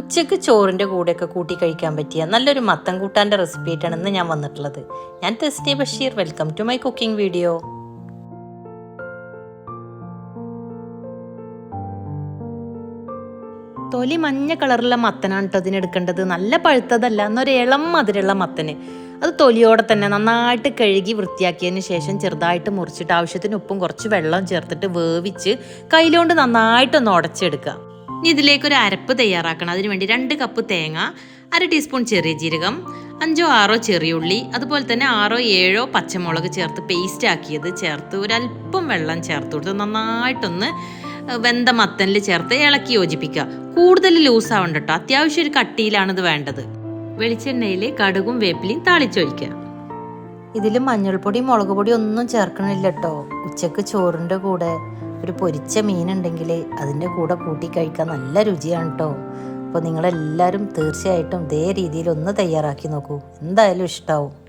ഉച്ചയ്ക്ക് ചോറിന്റെ കൂടെയൊക്കെ കൂട്ടി കഴിക്കാൻ പറ്റിയ നല്ലൊരു മത്തം കൂട്ടാന്റെ റെസിപ്പി ആയിട്ടാണ് ഇന്ന് ഞാൻ വന്നിട്ടുള്ളത്. ഞാൻ Thesni Basheer. Welcome to my cooking video തൊലി മഞ്ഞ കളറുള്ള മത്തനാണ് കേട്ടോ അതിനെടുക്കേണ്ടത് നല്ല പഴുത്തതല്ല എന്നൊരു ഇളം മധുരമുള്ള മത്തന്. അത് തൊലിയോടെ തന്നെ നന്നായിട്ട് കഴുകി വൃത്തിയാക്കിയതിന് ശേഷം ചെറുതായിട്ട് മുറിച്ചിട്ട് ആവശ്യത്തിന് ഉപ്പും കുറച്ച് വെള്ളം ചേർത്തിട്ട് വേവിച്ച് കയ്യിലുകൊണ്ട് നന്നായിട്ടൊന്ന് ഉടച്ചെടുക്കുക. ഇനി ഇതിലേക്ക് ഒരു അരപ്പ് തയ്യാറാക്കണം. അതിനുവേണ്ടി രണ്ട് കപ്പ് തേങ്ങ അര ടീസ്പൂൺ ചെറിയ ജീരകം അഞ്ചോ ആറോ ചെറിയ ഉള്ളി അതുപോലെ തന്നെ ആറോ ഏഴോ പച്ചമുളക് ചേർത്ത് പേസ്റ്റ് ആക്കിയത് ചേർത്ത് ഒരല്പം വെള്ളം ചേർത്ത് കൊടുത്ത് നന്നായിട്ടൊന്ന് വെന്ത മത്തനിൽ ചേർത്ത് ഇളക്കി യോജിപ്പിക്കുക. കൂടുതൽ ലൂസ് ആവണ്ട കേട്ടോ അത്യാവശ്യം ഒരു കട്ടിയിലാണിത് വേണ്ടത്. വെളിച്ചെണ്ണയിൽ കടുകും വേപ്പിലയും താളിച്ചൊഴിക്കുക. ഇതിൽ മഞ്ഞൾപ്പൊടി മുളക് പൊടി ഒന്നും ചേർക്കണില്ല കേട്ടോ ഉച്ചയ്ക്ക് ചോറിന്റെ കൂടെ. ഒരു പൊരിച്ച മീനുണ്ടെങ്കിൽ അതിന്റെ കൂടെ കൂട്ടി കഴിക്കാൻ നല്ല രുചിയാണ് കേട്ടോ അപ്പോൾ നിങ്ങളെല്ലാവരും തീർച്ചയായിട്ടും ഇതേ രീതിയിൽ ഒന്ന് തയ്യാറാക്കി നോക്കൂ. എന്തായാലും ഇഷ്ടാവും.